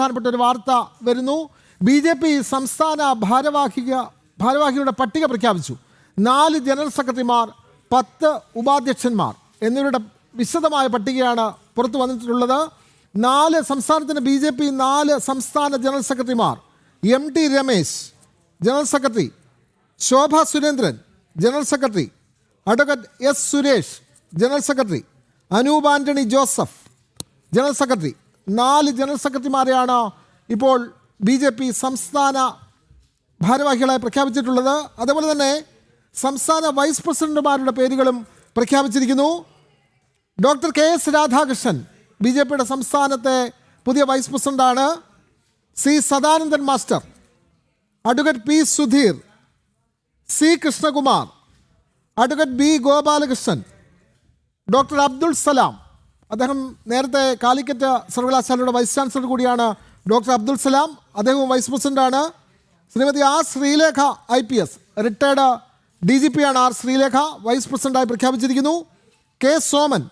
പ്രധാനപ്പെട്ട ഒരു വാർത്ത വരുന്നു. ബി ജെ പി സംസ്ഥാന ഭാരവാഹിക ഭാരവാഹികളുടെ പട്ടിക പ്രഖ്യാപിച്ചു. നാല് ജനറൽ സെക്രട്ടറിമാർ പത്ത് ഉപാധ്യക്ഷന്മാർ എന്നിവരുടെ വിശദമായ പട്ടികയാണ് പുറത്തു വന്നിട്ടുള്ളത്. നാല് സംസ്ഥാനത്തിന് ബി ജെ പി നാല് സംസ്ഥാന ജനറൽ സെക്രട്ടറിമാർ M T Ramesh general secretary Shobha Surendran general secretary advocate S Suresh general secretary Anoop Antony Joseph general secretary നാല് ജനറൽ സെക്രട്ടറിമാരെയാണ് ഇപ്പോൾ ബി ജെ പി സംസ്ഥാന ഭാരവാഹികളായി പ്രഖ്യാപിച്ചിട്ടുള്ളത്. അതുപോലെ തന്നെ സംസ്ഥാന വൈസ് പ്രസിഡന്റുമാരുടെ പേരുകളും പ്രഖ്യാപിച്ചിരിക്കുന്നു. Doctor K S Radhakrishnan B J പിയുടെ സംസ്ഥാനത്തെ പുതിയ വൈസ് പ്രസിഡന്റാണ്. C Sadanandan master advocate P Sudheer C Krishnakumar advocate B Gopalakrishnan doctor Abdul Salam അദ്ദേഹം നേരത്തെ കാലിക്കറ്റ് സർവകലാശാലയുടെ വൈസ് ചാൻസലർ കൂടിയാണ് ഡോക്ടർ അബ്ദുൽ സലാം. അദ്ദേഹവും വൈസ് പ്രസിഡന്റാണ് Shrimati R Sreelekha I P S. Retired D G P ആണ് ആർ ശ്രീലേഖ വൈസ് പ്രസിഡന്റായി പ്രഖ്യാപിച്ചിരിക്കുന്നു. കെ സോമൻ.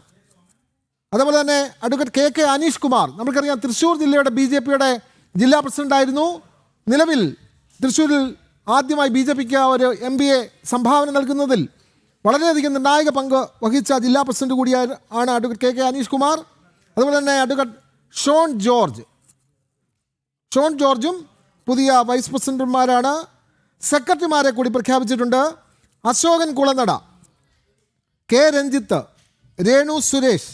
അതേപോലെ തന്നെ advocate K K Aneesh Kumar. നമുക്കറിയാം തൃശ്ശൂർ ജില്ലയുടെ ബി ജെ പിയുടെ ജില്ലാ പ്രസിഡന്റായിരുന്നു. നിലവിൽ തൃശ്ശൂരിൽ ആദ്യമായി ബി ജെ പിക്ക് ഒരു എം ബി എ സംഭാവന നൽകുന്നതിൽ വളരെയധികം നിർണായക പങ്ക് വഹിച്ച ജില്ലാ പ്രസിഡന്റ് കൂടിയായ ആണ് advocate K K Aneesh Kumar. അതുപോലെ തന്നെ അഡ്വക്കേറ്റ് ഷോൺ ജോർജ്. ഷോൺ ജോർജും പുതിയ വൈസ് പ്രസിഡന്റുമാരാണ്. സെക്രട്ടറിമാരെ കൂടി പ്രഖ്യാപിച്ചിട്ടുണ്ട്. Ashokan Kulanada K Ranjith Renu Suresh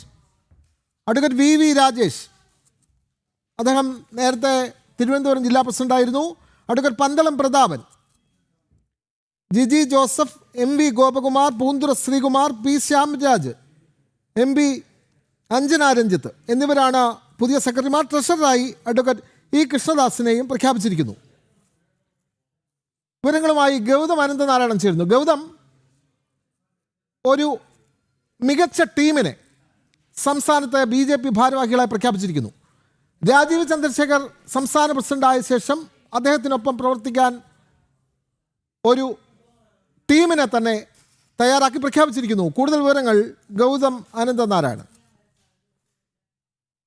advocate V V Rajesh. അദ്ദേഹം നേരത്തെ തിരുവനന്തപുരം ജില്ലാ പ്രസിഡന്റായിരുന്നു. Advocate Pandalam Prathapan Jiji Joseph M V Gopakumar Poonthura Sreekumar P Shyamraj M P Anjana Ranjith എന്നിവരാണ് പുതിയ സെക്രട്ടറിമാർ. ട്രഷററായി അഡ്വക്കേറ്റ് ഇ കൃഷ്ണദാസിനെയും പ്രഖ്യാപിച്ചിരിക്കുന്നു. വിവരങ്ങളുമായി ഗൗതം അനന്തനാരായണൻ ചേരുന്നു. ഗൗതം ഒരു മികച്ച ടീമിനെ സംസ്ഥാനത്തെ ബി ജെ പി ഭാരവാഹികളായി പ്രഖ്യാപിച്ചിരിക്കുന്നു. രാജീവ് ചന്ദ്രശേഖർ സംസ്ഥാന പ്രസിഡന്റായ ശേഷം അദ്ദേഹത്തിനൊപ്പം പ്രവർത്തിക്കാൻ ഒരു ടീമിനെ തന്നെ തയ്യാറാക്കി പ്രഖ്യാപിച്ചിരിക്കുന്നു. കൂടുതൽ വിവരങ്ങൾ ഗൗതം അനന്തനാരായണൻ.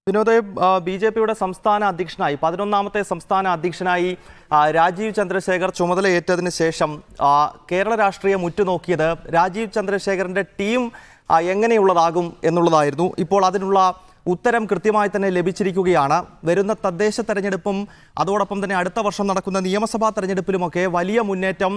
വിനോദ് ബി ജെ പിയുടെ സംസ്ഥാന അധ്യക്ഷനായി പതിനൊന്നാമത്തെ സംസ്ഥാന അധ്യക്ഷനായി രാജീവ് ചന്ദ്രശേഖർ ചുമതലയേറ്റതിന് ശേഷം കേരള രാഷ്ട്രീയം ഉറ്റുനോക്കിയത് രാജീവ് ചന്ദ്രശേഖറിന്റെ ടീം എങ്ങനെയുള്ളതാകും എന്നുള്ളതായിരുന്നു. ഇപ്പോൾ അതിനുള്ള ഉത്തരം കൃത്യമായി തന്നെ ലഭിച്ചിരിക്കുകയാണ്. വരുന്ന തദ്ദേശ തെരഞ്ഞെടുപ്പും അതോടൊപ്പം തന്നെ അടുത്ത വർഷം നടക്കുന്ന നിയമസഭാ തെരഞ്ഞെടുപ്പിലുമൊക്കെ വലിയ മുന്നേറ്റം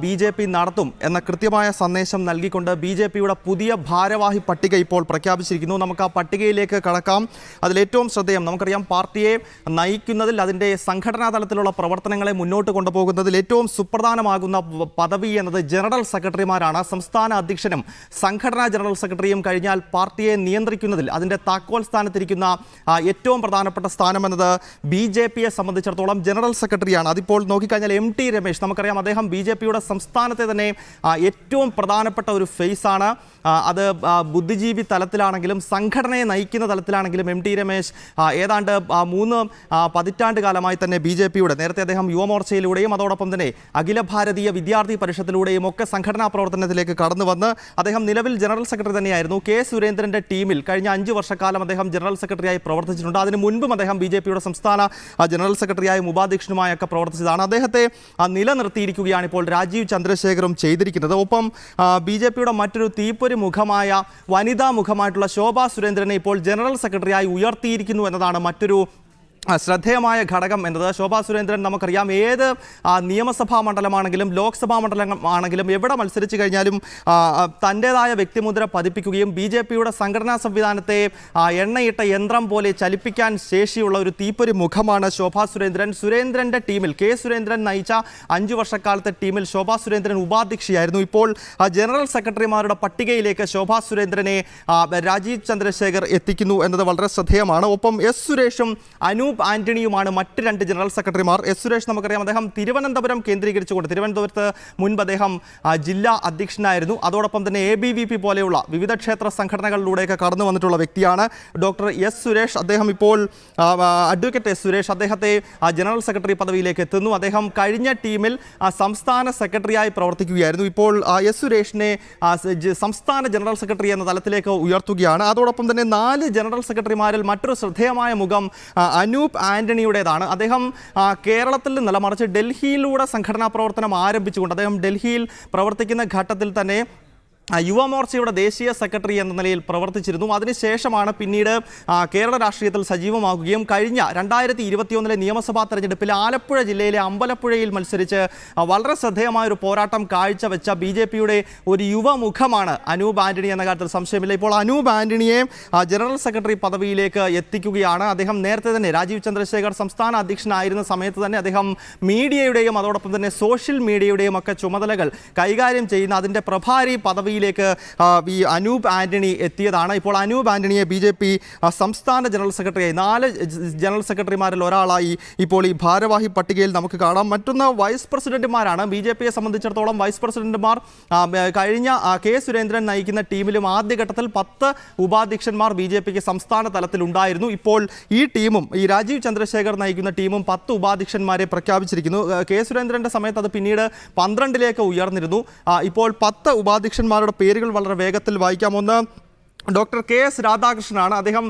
ബി ജെ പി നടത്തും എന്ന കൃത്യമായ സന്ദേശം നൽകിക്കൊണ്ട് ബി ജെ പിയുടെ പുതിയ ഭാരവാഹി പട്ടിക ഇപ്പോൾ പ്രഖ്യാപിച്ചിരിക്കുന്നു. നമുക്ക് ആ പട്ടികയിലേക്ക് കടക്കാം. അതിലേറ്റവും ശ്രദ്ധേയം നമുക്കറിയാം പാർട്ടിയെ നയിക്കുന്നതിൽ അതിന്റെ സംഘടനാ തലത്തിലുള്ള പ്രവർത്തനങ്ങളെ മുന്നോട്ട് കൊണ്ടുപോകുന്നതിൽ ഏറ്റവും സുപ്രധാനമാകുന്ന പദവി എന്നത് ജനറൽ സെക്രട്ടറിമാരാണ്. സംസ്ഥാന അധ്യക്ഷനും സംഘടനാ ജനറൽ സെക്രട്ടറിയും കഴിഞ്ഞാൽ പാർട്ടിയെ നിയന്ത്രിക്കുന്നതിൽ അതിന്റെ താക്കോൽ സ്ഥാനത്തിരിക്കുന്ന ഏറ്റവും പ്രധാനപ്പെട്ട സ്ഥാനം എന്നത് ബി ജെ പിയെ സംബന്ധിച്ചിടത്തോളം ജനറൽ സെക്രട്ടറിയാണ്. അതിപ്പോൾ നോക്കിക്കഴിഞ്ഞാൽ എം ടി രമേശ്. നമുക്കറിയാം അദ്ദേഹം ബി ജെ പിയുടെ സംസ്ഥാനത്തെ തന്നെ ഏറ്റവും പ്രധാനപ്പെട്ട ഒരു ഫേസാണ്. അത് ബുദ്ധിജീവി തലത്തിലാണെങ്കിലും സംഘടനയെ നയിക്കുന്ന തലത്തിലാണെങ്കിലും എം ടി രമേശ് ഏതാണ്ട് മൂന്ന് പതിറ്റാണ്ട് കാലമായി തന്നെ ബി ജെ പിയുടെ നേരത്തെ അദ്ദേഹം യുവമോർച്ചയിലൂടെയും അതോടൊപ്പം തന്നെ അഖില ഭാരതീയ വിദ്യാർത്ഥി പരിഷത്തിലൂടെയും ഒക്കെ സംഘടനാ പ്രവർത്തനത്തിലേക്ക് കടന്നു വന്ന് അദ്ദേഹം നിലവിൽ ജനറൽ സെക്രട്ടറി തന്നെയായിരുന്നു. കെ സുരേന്ദ്രന്റെ ടീമിൽ കഴിഞ്ഞ അഞ്ച് വർഷക്കാലം അദ്ദേഹം ജനറൽ സെക്രട്ടറിയായി പ്രവർത്തിച്ചിട്ടുണ്ട്. അതിന് മുൻപും അദ്ദേഹം ബി സംസ്ഥാന ജനറൽ സെക്രട്ടറിയായും ഉപാധ്യക്ഷനുമായൊക്കെ പ്രവർത്തിച്ചതാണ്. അദ്ദേഹത്തെ നിലനിർത്തിയിരിക്കുകയാണ് ഇപ്പോൾ രാജീവ് ചന്ദ്രശേഖറും ചെയ്തിരിക്കുന്നത്. ഒപ്പം ബി ജെ പിയുടെ മറ്റൊരു തീപ്പൊരി മുഖമായ വനിതാ മുഖമായിട്ടുള്ള ശോഭാ സുരേന്ദ്രനെ ഇപ്പോൾ ജനറൽ സെക്രട്ടറിയായി ഉയർത്തിയിരിക്കുന്നു എന്നതാണ് മറ്റൊരു ശ്രദ്ധേയമായ ഘടകം എന്നത് ശോഭാ സുരേന്ദ്രൻ നമുക്കറിയാം. ഏത് നിയമസഭാ മണ്ഡലമാണെങ്കിലും ലോക്സഭാ മണ്ഡലം ആണെങ്കിലും എവിടെ മത്സരിച്ചു കഴിഞ്ഞാലും തന്റെതായ വ്യക്തിമുദ്ര പതിപ്പിക്കുകയും ബി സംഘടനാ സംവിധാനത്തെ എണ്ണയിട്ട യന്ത്രം പോലെ ചലിപ്പിക്കാൻ ശേഷിയുള്ള ഒരു തീപ്പൊരി മുഖമാണ് ശോഭാ സുരേന്ദ്രൻ. സുരേന്ദ്രന്റെ ടീമിൽ കെ സുരേന്ദ്രൻ നയിച്ച അഞ്ചു വർഷക്കാലത്തെ ടീമിൽ ശോഭാ സുരേന്ദ്രൻ ഉപാധ്യക്ഷയായിരുന്നു. ഇപ്പോൾ ജനറൽ സെക്രട്ടറിമാരുടെ പട്ടികയിലേക്ക് ശോഭാ സുരേന്ദ്രനെ രാജീവ് ചന്ദ്രശേഖർ എത്തിക്കുന്നു എന്നത് വളരെ ശ്രദ്ധേയമാണ്. ഒപ്പം എസ് സുരേഷും അനൂപ് ആന്റണിയുമാണ് മറ്റ് രണ്ട് ജനറൽ സെക്രട്ടറിമാർ. എസ് സുരേഷ് നമുക്കറിയാം അദ്ദേഹം തിരുവനന്തപുരം കേന്ദ്രീകരിച്ചുകൊണ്ട് തിരുവനന്തപുരത്ത് മുൻപ് അദ്ദേഹം ജില്ലാ അധ്യക്ഷനായിരുന്നു. അതോടൊപ്പം തന്നെ എ ബി വി പി പോലെയുള്ള വിവിധ ക്ഷേത്ര സംഘടനകളിലൂടെയൊക്കെ കടന്നു വന്നിട്ടുള്ള വ്യക്തിയാണ് ഡോക്ടർ എസ് സുരേഷ്. അദ്ദേഹം ഇപ്പോൾ അഡ്വക്കേറ്റ് എസ് സുരേഷ് അദ്ദേഹത്തെ ജനറൽ സെക്രട്ടറി പദവിയിലേക്ക് എത്തുന്നു. അദ്ദേഹം കഴിഞ്ഞ ടീമിൽ സംസ്ഥാന സെക്രട്ടറിയായി പ്രവർത്തിക്കുകയായിരുന്നു. ഇപ്പോൾ എസ് സുരേഷിനെ സംസ്ഥാന ജനറൽ സെക്രട്ടറി എന്ന തലത്തിലേക്ക് ഉയർത്തുകയാണ്. അതോടൊപ്പം തന്നെ നാല് ജനറൽ സെക്രട്ടറിമാരിൽ മറ്റൊരു ശ്രദ്ധേയമായ മുഖം അനൂപ് അനൂപ് ആന്റണിയുടേതാണ്. അദ്ദേഹം കേരളത്തിൽ നിന്നല്ല മറിച്ച് ഡൽഹിയിലൂടെ സംഘടനാ പ്രവർത്തനം ആരംഭിച്ചുകൊണ്ട് അദ്ദേഹം ഡൽഹിയിൽ പ്രവർത്തിക്കുന്ന ഘട്ടത്തിൽ തന്നെ യുവമോർച്ചയുടെ ദേശീയ സെക്രട്ടറി എന്ന നിലയിൽ പ്രവർത്തിച്ചിരുന്നു. അതിനുശേഷമാണ് പിന്നീട് കേരള രാഷ്ട്രീയത്തിൽ സജീവമാകുകയും കഴിഞ്ഞ രണ്ടായിരത്തി ഇരുപത്തിയൊന്നിലെ നിയമസഭാ തെരഞ്ഞെടുപ്പിൽ ആലപ്പുഴ ജില്ലയിലെ അമ്പലപ്പുഴയിൽ മത്സരിച്ച് വളരെ ശ്രദ്ധേയമായ ഒരു പോരാട്ടം കാഴ്ചവെച്ച ബി ജെ പിയുടെ ഒരു യുവമുഖമാണ് അനൂപ് ആന്റണി എന്ന കാര്യത്തിൽ സംശയമില്ല. ഇപ്പോൾ അനൂപ് ആന്റണിയെ ജനറൽ സെക്രട്ടറി പദവിയിലേക്ക് എത്തിക്കുകയാണ്. അദ്ദേഹം നേരത്തെ തന്നെ രാജീവ് ചന്ദ്രശേഖർ സംസ്ഥാന അധ്യക്ഷനായിരുന്ന സമയത്ത് തന്നെ അദ്ദേഹം മീഡിയയുടെയും അതോടൊപ്പം തന്നെ സോഷ്യൽ മീഡിയയുടെയും ഒക്കെ ചുമതലകൾ കൈകാര്യം ചെയ്യുന്ന അതിന്റെ പ്രഭാരി പദവിയിലേക്ക് ആ, ഈ അനൂപ് ആന്റണി എത്തിയതാണ്. ഇപ്പോൾ അനൂപ് ആന്റണിയെ ബി ജെ പി സംസ്ഥാന ജനറൽ സെക്രട്ടറിയായി നാല് ജനറൽ സെക്രട്ടറിമാരിൽ ഒരാളായി ഇപ്പോൾ ഈ ഭാരവാഹി പട്ടികയിൽ നമുക്ക് കാണാം. മറ്റൊന്ന് വൈസ് പ്രസിഡന്റുമാരാണ്. ബി ജെ പിയെ സംബന്ധിച്ചിടത്തോളം വൈസ് പ്രസിഡന്റുമാർ കഴിഞ്ഞ കെ സുരേന്ദ്രൻ നയിക്കുന്ന ടീമിലും ആദ്യഘട്ടത്തിൽ പത്ത് ഉപാധ്യക്ഷന്മാർ ബി ജെ പിക്ക് സംസ്ഥാന തലത്തിൽ ഉണ്ടായിരുന്നു. ഇപ്പോൾ ഈ ടീമും ഈ രാജീവ് ചന്ദ്രശേഖർ നയിക്കുന്ന ടീമും പത്ത് ഉപാധ്യക്ഷന്മാരെ പ്രഖ്യാപിച്ചിരിക്കുന്നു. കെ സുരേന്ദ്രന്റെ സമയത്ത് അത് പിന്നീട് പന്ത്രണ്ടിലേക്ക് ഉയർന്നിരുന്നു. ഇപ്പോൾ പത്ത് ഉപാധ്യക്ഷന്മാരുടെ പേരുകൾ വളരെ വേഗത്തിൽ വായിക്കാം ഒന്ന് ഡോക്ടർ കെ എസ് രാധാകൃഷ്ണനാണ്. അദ്ദേഹം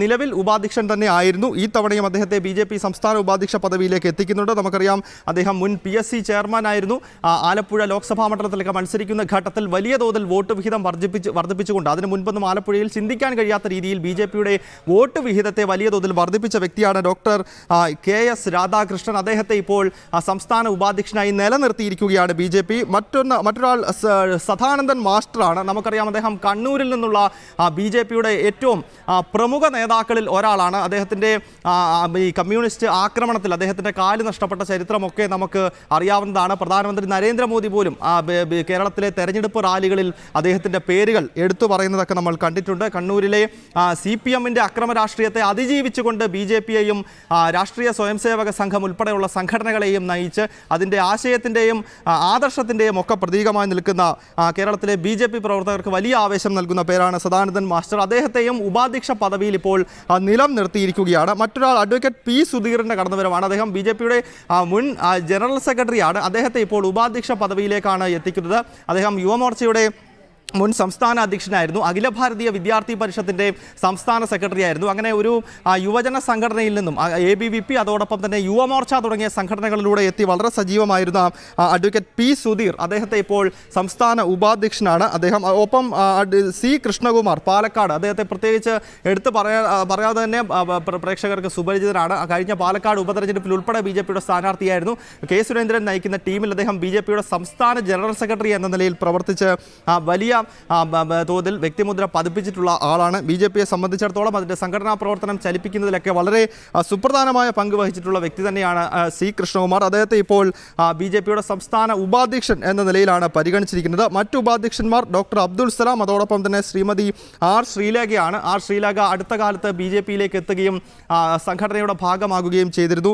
നിലവിൽ ഉപാധ്യക്ഷൻ തന്നെ ആയിരുന്നു. ഈ തവണയും അദ്ദേഹത്തെ ബി ജെ പി സംസ്ഥാന ഉപാധ്യക്ഷ പദവിയിലേക്ക് എത്തിക്കുന്നുണ്ട്. നമുക്കറിയാം അദ്ദേഹം മുൻ പി എസ് സി ചെയർമാൻ ആയിരുന്നു. ആലപ്പുഴ ലോക്സഭാ മണ്ഡലത്തിലേക്ക് മത്സരിക്കുന്ന ഘട്ടത്തിൽ വലിയ തോതിൽ വോട്ട് വിഹിതം വർദ്ധിപ്പിച്ച് വർദ്ധിപ്പിച്ചുകൊണ്ട് അതിന് മുൻപൊന്നും ആലപ്പുഴയിൽ ചിന്തിക്കാൻ കഴിയാത്ത രീതിയിൽ ബി ജെ പിയുടെ വോട്ട് വിഹിതത്തെ വലിയ തോതിൽ വർദ്ധിപ്പിച്ച വ്യക്തിയാണ് ഡോക്ടർ കെ എസ് രാധാകൃഷ്ണൻ. അദ്ദേഹത്തെ ഇപ്പോൾ സംസ്ഥാന ഉപാധ്യക്ഷനായി നിലനിർത്തിയിരിക്കുകയാണ് ബി ജെ പി. മറ്റൊന്ന് മറ്റൊരാൾ സദാനന്ദൻ മാസ്റ്ററാണ്. നമുക്കറിയാം അദ്ദേഹം കണ്ണൂരിൽ നിന്നുള്ള ബി ജെ പിയുടെ ഏറ്റവും പ്രമുഖ നേതാക്കളിൽ ഒരാളാണ്. അദ്ദേഹത്തിന്റെ ഈ കമ്മ്യൂണിസ്റ്റ് ആക്രമണത്തിൽ അദ്ദേഹത്തിന്റെ കാൽ നഷ്ടപ്പെട്ട ചരിത്രമൊക്കെ നമുക്ക് അറിയാവുന്നതാണ്. പ്രധാനമന്ത്രി നരേന്ദ്രമോദി പോലും കേരളത്തിലെ തെരഞ്ഞെടുപ്പ് റാലികളിൽ അദ്ദേഹത്തിന്റെ പേരുകൾ എടുത്തു പറയുന്നതൊക്കെ നമ്മൾ കണ്ടിട്ടുണ്ട്. കണ്ണൂരിലെ സി പി എമ്മിന്റെ അക്രമ രാഷ്ട്രീയത്തെ അതിജീവിച്ചുകൊണ്ട് ബി ജെ പിയെയും രാഷ്ട്രീയ സ്വയംസേവക സംഘം ഉൾപ്പെടെയുള്ള സംഘടനകളെയും നയിച്ച് അതിന്റെ ആശയത്തിന്റെയും ആദർശത്തിന്റെയും ഒക്കെ പ്രതീകമായി നിൽക്കുന്ന കേരളത്തിലെ ബി പ്രവർത്തകർക്ക് വലിയ ആവേശം നൽകുന്ന പേരാണ് സദാനന്ദൻ മാസ്റ്റർ. അദ്ദേഹത്തെയും ഉപാധ്യക്ഷ പദവിയിൽ ഇപ്പോൾ നിലം നിർത്തിയിരിക്കുകയാണ്. മറ്റൊരാൾ അഡ്വക്കേറ്റ് പി സുധീറിന്റെ കടന്നുവരവാണ്. അദ്ദേഹം ബി മുൻ ജനറൽ സെക്രട്ടറിയാണ് അദ്ദേഹത്തെ ഇപ്പോൾ ഉപാധ്യക്ഷ പദവിയിലേക്കാണ് എത്തിക്കുന്നത്. അദ്ദേഹം യുവമോർച്ചയുടെ മുൻ സംസ്ഥാന അധ്യക്ഷനായിരുന്നു. അഖില ഭാരതീയ വിദ്യാർത്ഥി പരിഷത്തിന്റെ സംസ്ഥാന സെക്രട്ടറി ആയിരുന്നു അങ്ങനെ ഒരു യുവജന സംഘടനയിൽ നിന്നും എ ബി വി പി അതോടൊപ്പം തന്നെ യുവമോർച്ച തുടങ്ങിയ സംഘടനകളിലൂടെ എത്തി വളരെ സജീവമായിരുന്ന അഡ്വക്കേറ്റ് പി സുധീർ അദ്ദേഹത്തെ ഇപ്പോൾ സംസ്ഥാന ഉപാധ്യക്ഷനാണ്. അദ്ദേഹം ഒപ്പം സി കൃഷ്ണകുമാർ പാലക്കാട് അദ്ദേഹത്തെ പ്രത്യേകിച്ച് എടുത്തു പറയാ പറയാതെ തന്നെ പ്രേക്ഷകർക്ക് സുപരിചിതനാണ്. കഴിഞ്ഞ പാലക്കാട് ഉപതെരഞ്ഞെടുപ്പിൽ ഉൾപ്പെടെ ബി ജെ പിയുടെ സ്ഥാനാർത്ഥിയായിരുന്നു. കെ സുരേന്ദ്രൻ നയിക്കുന്ന ടീമിൽ അദ്ദേഹം ബി ജെ പിയുടെ സംസ്ഥാന ജനറൽ സെക്രട്ടറി എന്ന നിലയിൽ പ്രവർത്തിച്ച് വലിയ തോതിൽ വ്യക്തിമുദ്ര പതിപ്പിച്ചിട്ടുള്ള ആളാണ്. ബി ജെ പിയെ സംബന്ധിച്ചിടത്തോളം അതിന്റെ സംഘടനാ പ്രവർത്തനം ചലിപ്പിക്കുന്നതിലൊക്കെ വളരെ സുപ്രധാനമായ പങ്ക് വഹിച്ചിട്ടുള്ള വ്യക്തി തന്നെയാണ് സി കൃഷ്ണകുമാർ. അദ്ദേഹത്തെ ഇപ്പോൾ ബി ജെ പിയുടെ സംസ്ഥാന ഉപാധ്യക്ഷൻ എന്ന നിലയിലാണ് പരിഗണിച്ചിരിക്കുന്നത്. മറ്റു ഉപാധ്യക്ഷന്മാർ ഡോക്ടർ അബ്ദുൾ സലാം അതോടൊപ്പം തന്നെ ശ്രീമതി ആർ ശ്രീലേഖയാണ്. ആർ ശ്രീലേഖ അടുത്ത കാലത്ത് ബി ജെ പിയിലേക്ക് എത്തുകയും സംഘടനയുടെ ഭാഗമാകുകയും ചെയ്തിരുന്നു.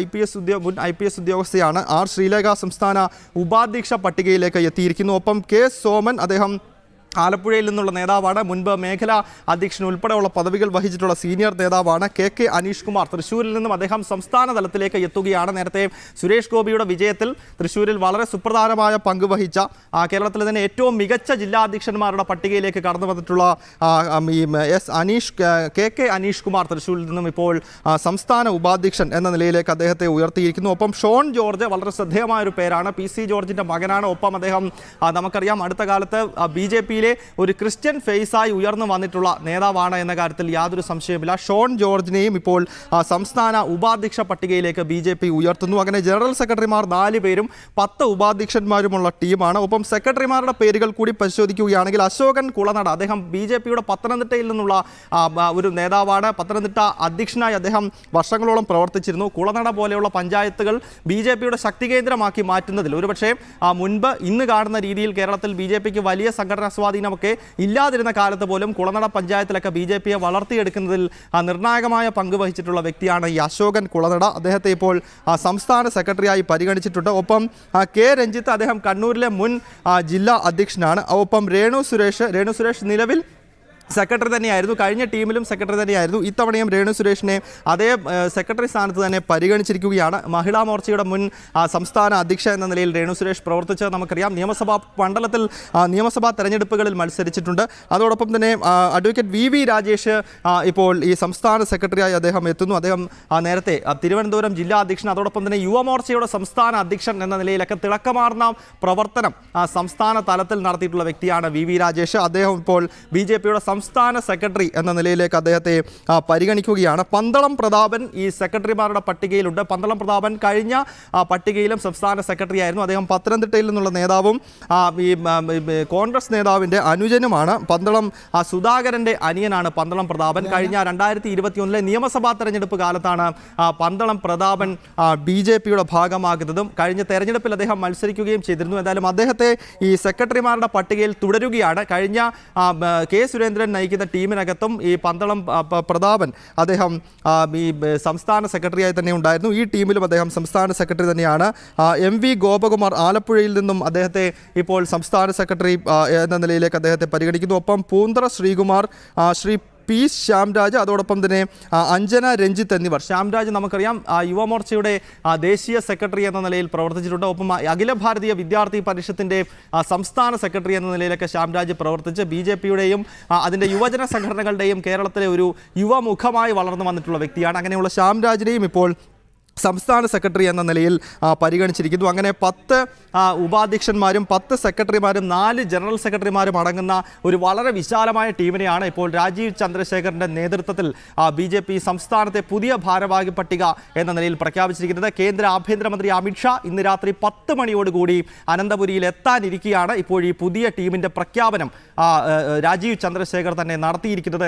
ഐ പി എസ് ഉദ്യോഗ മുൻ ഐ പി എസ് ഉദ്യോഗസ്ഥയാണ് ആർ ശ്രീലേഖ സംസ്ഥാന ഉപാധ്യക്ഷ പട്ടികയിലേക്ക് എത്തിയിരിക്കുന്നു. ഒപ്പം കെ സോമൻ അദ്ദേഹം haben ആലപ്പുഴയിൽ നിന്നുള്ള നേതാവാണ്. മുൻപ് മേഖലാ അധ്യക്ഷൻ ഉൾപ്പെടെയുള്ള പദവികൾ വഹിച്ചിട്ടുള്ള സീനിയർ നേതാവാണ് കെ കെ അനീഷ് കുമാർ. തൃശ്ശൂരിൽ നിന്നും അദ്ദേഹം സംസ്ഥാന തലത്തിലേക്ക് എത്തുകയാണ്. നേരത്തെ സുരേഷ് ഗോപിയുടെ വിജയത്തിൽ തൃശ്ശൂരിൽ വളരെ സുപ്രധാനമായ പങ്ക് വഹിച്ച കേരളത്തിലെ തന്നെ ഏറ്റവും മികച്ച ജില്ലാ അധ്യക്ഷന്മാരുടെ പട്ടികയിലേക്ക് കടന്നു വന്നിട്ടുള്ള ഈ S Aneesh K K Aneesh Kumar തൃശ്ശൂരിൽ നിന്നും ഇപ്പോൾ സംസ്ഥാന ഉപാധ്യക്ഷൻ എന്ന നിലയിലേക്ക് അദ്ദേഹത്തെ ഉയർത്തിയിരിക്കുന്നു. ഒപ്പം ഷോൺ ജോർജ് വളരെ ശ്രദ്ധേയമായ ഒരു പേരാണ്. പി സി ജോർജിന്റെ മകനാണ്. ഒപ്പം അദ്ദേഹം നമുക്കറിയാം അടുത്ത കാലത്ത് ബി ജെ പിയിലെ ഒരു ക്രിസ്ത്യൻ ഫേസായി ഉയർന്നു വന്നിട്ടുള്ള നേതാവാണ് എന്ന കാര്യത്തിൽ യാതൊരു സംശയമില്ല ഷോൺ ജോർജിനെയും ഇപ്പോൾ സംസ്ഥാന ഉപാധ്യക്ഷ പട്ടികയിലേക്ക് ബി ജെ പി ഉയർത്തുന്നു. അങ്ങനെ ജനറൽ സെക്രട്ടറിമാർ നാല് പേരും പത്ത് ഉപാധ്യക്ഷന്മാരുമുള്ള ടീമാണ്. ഒപ്പം സെക്രട്ടറിമാരുടെ പേരുകൾ കൂടി പരിശോധിക്കുകയാണെങ്കിൽ അശോകൻ കുളനട അദ്ദേഹം ബി ജെ പിയുടെ പത്തനംതിട്ടയിൽ നിന്നുള്ള ഒരു നേതാവാണ്. പത്തനംതിട്ട അധ്യക്ഷനായി അദ്ദേഹം വർഷങ്ങളോളം പ്രവർത്തിച്ചിരുന്നു. കുളനട പോലെയുള്ള പഞ്ചായത്തുകൾ ബി ജെ പിയുടെ ശക്തി കേന്ദ്രമാക്കി മാറ്റുന്നതിൽ ഒരുപക്ഷേ മുൻപ് ഇന്ന് കാണുന്ന രീതിയിൽ കേരളത്തിൽ ബി ജെ പിക്ക് വലിയ സംഘടനാ സ്വാധീനമൊക്കെ ഇല്ലാതിരുന്ന കാലത്ത് പോലും കുളനട പഞ്ചായത്തിലൊക്കെ ബി ജെ പിയെ വളർത്തിയെടുക്കുന്നതിൽ നിർണായകമായ പങ്ക് വഹിച്ചിട്ടുള്ള വ്യക്തിയാണ് ഈ അശോകൻ കുളനട. അദ്ദേഹത്തെ ഇപ്പോൾ സംസ്ഥാന സെക്രട്ടറിയായി പരിഗണിച്ചിട്ടുണ്ട്. ഒപ്പം കെ. രഞ്ജിത്ത് അദ്ദേഹം കണ്ണൂരിലെ മുൻ ജില്ലാ അധ്യക്ഷനാണ്. ഒപ്പം രേണു സുരേഷ് രേണു സുരേഷ് നിലവിൽ സെക്രട്ടറി തന്നെയായിരുന്നു. കഴിഞ്ഞ ടീമിലും സെക്രട്ടറി തന്നെയായിരുന്നു. ഇത്തവണയും രേണു സുരേഷിനെ അതേ സെക്രട്ടറി സ്ഥാനത്ത് തന്നെ പരിഗണിച്ചിരിക്കുകയാണ്. മഹിളാ മോർച്ചയുടെ മുൻ സംസ്ഥാന അധ്യക്ഷ എന്ന നിലയിൽ രേണു സുരേഷ് പ്രവർത്തിച്ചത് നമുക്കറിയാം. നിയമസഭാ മണ്ഡലത്തിൽ നിയമസഭാ തെരഞ്ഞെടുപ്പുകളിൽ മത്സരിച്ചിട്ടുണ്ട്. അതോടൊപ്പം തന്നെ അഡ്വക്കേറ്റ് വി വി രാജേഷ് ഇപ്പോൾ ഈ സംസ്ഥാന സെക്രട്ടറിയായി അദ്ദേഹം എത്തുന്നു. അദ്ദേഹം നേരത്തെ തിരുവനന്തപുരം ജില്ലാ അധ്യക്ഷൻ അതോടൊപ്പം തന്നെ യുവമോർച്ചയുടെ സംസ്ഥാന അധ്യക്ഷൻ എന്ന നിലയിലൊക്കെ തിളക്കമാർന്ന പ്രവർത്തനം സംസ്ഥാന തലത്തിൽ നടത്തിയിട്ടുള്ള വ്യക്തിയാണ് വി വി രാജേഷ്. അദ്ദേഹം ഇപ്പോൾ ബി ജെ പിയുടെ സംസ്ഥാന സെക്രട്ടറി എന്ന നിലയിലേക്ക് അദ്ദേഹത്തെ പരിഗണിക്കുകയാണ്. പന്തളം പ്രതാപൻ ഈ സെക്രട്ടറിമാരുടെ പട്ടികയിലുണ്ട്. പന്തളം പ്രതാപൻ കഴിഞ്ഞ പട്ടികയിലും സംസ്ഥാന സെക്രട്ടറി ആയിരുന്നു. അദ്ദേഹം പത്തനംതിട്ടയിൽ നിന്നുള്ള നേതാവും ഈ കോൺഗ്രസ് നേതാവിന്റെ അനുജനുമാണ്. പന്തളം സുധാകരന്റെ അനിയനാണ് പന്തളം പ്രതാപൻ. കഴിഞ്ഞ രണ്ടായിരത്തി ഇരുപത്തി ഒന്നിലെ നിയമസഭാ തെരഞ്ഞെടുപ്പ് കാലത്താണ് പന്തളം പ്രതാപൻ ബി ജെ പിയുടെ ഭാഗമാകുന്നതും കഴിഞ്ഞ തെരഞ്ഞെടുപ്പിൽ അദ്ദേഹം മത്സരിക്കുകയും ചെയ്തിരുന്നു. എന്തായാലും അദ്ദേഹത്തെ ഈ സെക്രട്ടറിമാരുടെ പട്ടികയിൽ തുടരുകയാണ്. കഴിഞ്ഞ കെ സുരേന്ദ്രൻ നയിക്കുന്ന ടീമിനകത്തും ഈ പന്തളം പ്രതാപൻ അദ്ദേഹം ഈ സംസ്ഥാന സെക്രട്ടറിയായി തന്നെ ഉണ്ടായിരുന്നു. ഈ ടീമിലും അദ്ദേഹം സംസ്ഥാന സെക്രട്ടറി തന്നെയാണ്. എം വി ഗോപകുമാർ ആലപ്പുഴയിൽ നിന്നും അദ്ദേഹത്തെ ഇപ്പോൾ സംസ്ഥാന സെക്രട്ടറി എന്ന നിലയിലേക്ക് അദ്ദേഹത്തെ പരിഗണിക്കുന്നു. ഒപ്പം പൂന്തറ ശ്രീകുമാർ ശ്രീ പി ശ്യാംരാജ് അതോടൊപ്പം തന്നെ അഞ്ജന രഞ്ജിത്ത് എന്നിവർ. ശ്യാംരാജ് നമുക്കറിയാം യുവമോർച്ചയുടെ ദേശീയ സെക്രട്ടറി എന്ന നിലയിൽ പ്രവർത്തിച്ചിട്ടുണ്ട്. ഒപ്പം അഖില ഭാരതീയ വിദ്യാർത്ഥി പരിഷത്തിന്റെ സംസ്ഥാന സെക്രട്ടറി എന്ന നിലയിലൊക്കെ ശ്യാംരാജ് പ്രവർത്തിച്ച് ബി ജെ പിയുടെയും അതിന്റെ യുവജന സംഘടനകളുടെയും കേരളത്തിലെ ഒരു യുവമുഖമായി വളർന്നു വന്നിട്ടുള്ള വ്യക്തിയാണ്. അങ്ങനെയുള്ള ശ്യാംരാജിനെയും ഇപ്പോൾ സംസ്ഥാന സെക്രട്ടറി എന്ന നിലയിൽ പരിഗണിച്ചിരിക്കുന്നു. അങ്ങനെ പത്ത് ഉപാധ്യക്ഷന്മാരും പത്ത് സെക്രട്ടറിമാരും നാല് ജനറൽ സെക്രട്ടറിമാരും അടങ്ങുന്ന ഒരു വളരെ വിശാലമായ ടീമിനെയാണ് ഇപ്പോൾ രാജീവ് ചന്ദ്രശേഖറിന്റെ നേതൃത്വത്തിൽ ബി ജെ പി സംസ്ഥാനത്തെ പുതിയ ഭാരവാഹി പട്ടിക എന്ന നിലയിൽ പ്രഖ്യാപിച്ചിരിക്കുന്നത്. കേന്ദ്ര ആഭ്യന്തരമന്ത്രി അമിത്ഷാ ഇന്ന് രാത്രി പത്ത് മണിയോടുകൂടി അനന്തപുരിയിൽ എത്താനിരിക്കുകയാണ് ഇപ്പോൾ ഈ പുതിയ ടീമിന്റെ പ്രഖ്യാപനം രാജീവ് ചന്ദ്രശേഖർ തന്നെ നടത്തിയിരിക്കുന്നത്